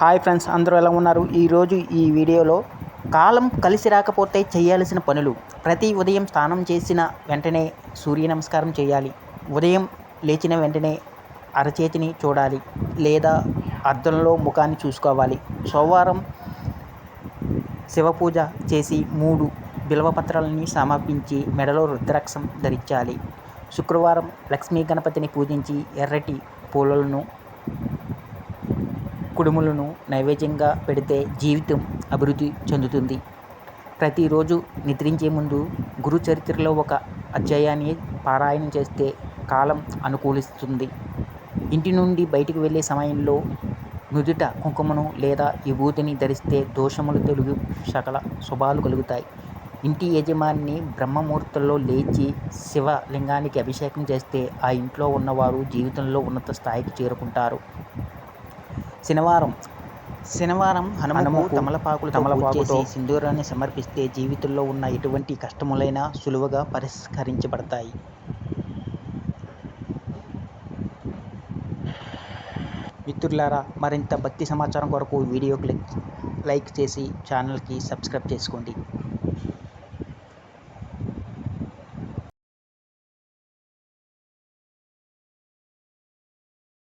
Hi friends అందరూ ఎలా ఉన్నారు? ఈరోజు ఈ వీడియోలో కాలం కలిసి రాకపోతే చేయాల్సిన పనులు. ప్రతి ఉదయం స్నానం చేసిన వెంటనే సూర్య నమస్కారం చేయాలి. ఉదయం లేచిన వెంటనే అరచేతిని చూడాలి లేదా అద్దంలో ముఖాన్ని చూసుకోవాలి. సోమవారం శివపూజ చేసి మూడు బిల్వపత్రాలని సమర్పించి మెడలో రుద్రాక్షం ధరించాలి. శుక్రవారం లక్ష్మీ గణపతిని పూజించి ఎర్రటి పూలను కుడుములను నైవేద్యంగా పెడితే జీవితం అభివృద్ధి చెందుతుంది. ప్రతిరోజు నిద్రించే ముందు గురు చరిత్రలో ఒక అధ్యాయాన్ని పారాయణం చేస్తే కాలం అనుకూలిస్తుంది. ఇంటి నుండి బయటికి వెళ్ళే సమయంలో నుదుట కుంకుమను లేదా విభూతిని ధరిస్తే దోషములు తొలగి సకల శుభాలు కలుగుతాయి. ఇంటి యజమాని బ్రహ్మముహూర్తంలో లేచి శివలింగానికి అభిషేకం చేస్తే ఆ ఇంట్లో ఉన్నవారు జీవితంలో ఉన్నత స్థాయికి చేరుకుంటారు. శనివారం. శనివారం హనుమకు తమలపాకులు తమలపాకుతో సింధూరాన్ని సమర్పిస్తే జీవితంలో ఉన్న ఎటువంటి కష్టములైనా సులువుగా పరిష్కరించబడతాయి. మిత్రులారా మరింత భక్తి సమాచారం కొరకు వీడియో క్లిక్ లైక్ చేసి ఛానల్కి సబ్స్క్రైబ్ చేసుకోండి.